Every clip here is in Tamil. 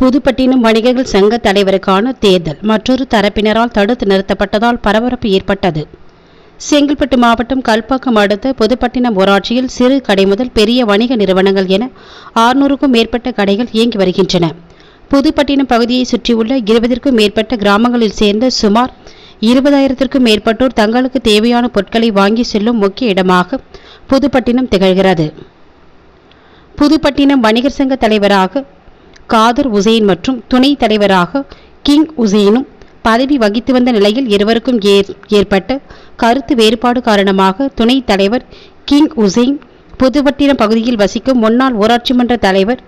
புதுப்பட்டினம் வணிகர்கள் சங்க தலைவருக்கான தேர்தல். மற்றொரு தரப்பினரால் தடுத்து நிறுத்தப்பட்டதால் பரபரப்பு ஏற்பட்டது. செங்கல்பட்டு மாவட்டம் கல்பாக்கம் அடுத்த புதுப்பட்டினம் ஊராட்சியில் சிறு கடை முதல் பெரிய வணிக நிறுவனங்கள் என ஆறுநூறுக்கும் மேற்பட்ட கடைகள் இயங்கி வருகின்றன. புதுப்பட்டினம் பகுதியை சுற்றியுள்ள இருபதிற்கும் மேற்பட்ட கிராமங்களில் சேர்ந்த சுமார் இருபதாயிரத்திற்கும் மேற்பட்டோர் தங்களுக்கு தேவையான பொருட்களை வாங்கி செல்லும் முக்கிய இடமாக புதுப்பட்டினம் திகழ்கிறது. புதுப்பட்டினம் வணிகர் சங்க தலைவராக காதர் உசேன் மற்றும் துணைத் தலைவராக கிங் உசேனும் பதவி வகித்து வந்த நிலையில் இருவருக்கும் ஏற்- ஏற்பட்ட கருத்து வேறுபாடு காரணமாக துணைத் தலைவர் கிங் உசேன் புதுப்பட்டினம் பகுதியில் வசிக்கும் முன்னாள் ஊராட்சி மன்ற தலைவர்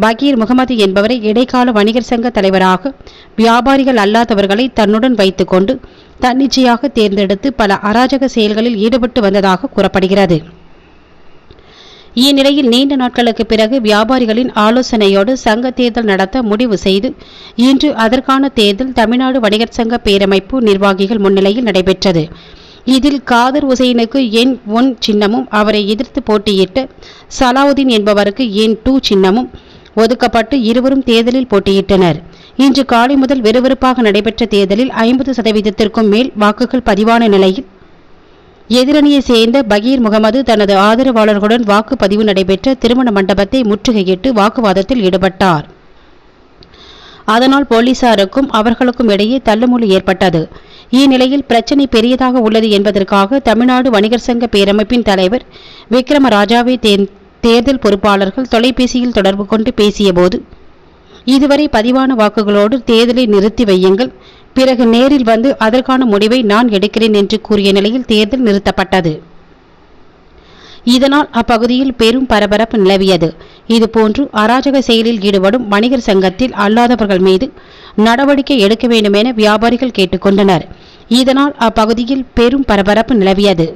பகீர் முகமது என்பவரை இடைக்கால வணிகர் சங்க தலைவராக வியாபாரிகள் அல்லாதவர்களை தன்னுடன் வைத்துக்கொண்டு தன்னிச்சையாக தேர்ந்தெடுத்து பல அராஜக செயல்களில் ஈடுபட்டு வந்ததாக கூறப்படுகிறது. இந்நிலையில் நீண்ட நாட்களுக்கு பிறகு வியாபாரிகளின் ஆலோசனையோடு சங்க தேர்தல் நடத்த முடிவு செய்து இன்று அதற்கான தேர்தல் தமிழ்நாடு வணிகர் சங்க பேரமைப்பு நிர்வாகிகள் முன்னிலையில் நடைபெற்றது. இதில் காதர் உசைனுக்கு எண் ஒன் சின்னமும் அவரை எதிர்த்து போட்டியிட்ட சலாவுதீன் என்பவருக்கு எண் டூ சின்னமும் ஒதுக்கப்பட்டு இருவரும் தேர்தலில் போட்டியிட்டனர். இன்று காலை முதல் விறுவிறுப்பாக நடைபெற்ற தேர்தலில் ஐம்பது சதவீதத்திற்கும் மேல் வாக்குகள் பதிவான நிலையில் எதிரணியை சேர்ந்த பகீர் முகமது தனது ஆதரவாளர்களுடன் வாக்குப்பதிவு நடைபெற்ற திருமண மண்டபத்தை முற்றுகையிட்டு வாக்குவாதத்தில் ஈடுபட்டார். அதனால் போலீசாருக்கும் அவர்களுக்கும் இடையே தள்ளுமுள்ளு ஏற்பட்டது. இந்நிலையில் பிரச்சினை பெரியதாக உள்ளது என்பதற்காக தமிழ்நாடு வணிகர் சங்க பேரமைப்பின் தலைவர் விக்ரமராஜாவை தேர்தல் பொறுப்பாளர்கள் தொலைபேசியில் தொடர்பு கொண்டு பேசியபோது இதுவரை பதிவான வாக்குகளோடு தேர்தலை நிறுத்தி வையுங்கள். பிறகு நேரில் வந்து அதற்கான முடிவை நான் எடுக்கிறேன் என்று கூறிய நிலையில் தேர்தல் நிறுத்தப்பட்டது. இதனால் அப்பகுதியில் பெரும் பரபரப்பு நிலவியது. இதுபோன்று அராஜக செயலில் ஈடுபடும் வணிகர் சங்கத்தில் அல்லாதவர்கள் மீது நடவடிக்கை எடுக்க வேண்டும் என வியாபாரிகள் கேட்டுக்கொண்டனர். இதனால் அப்பகுதியில் பெரும் பரபரப்பு நிலவியது.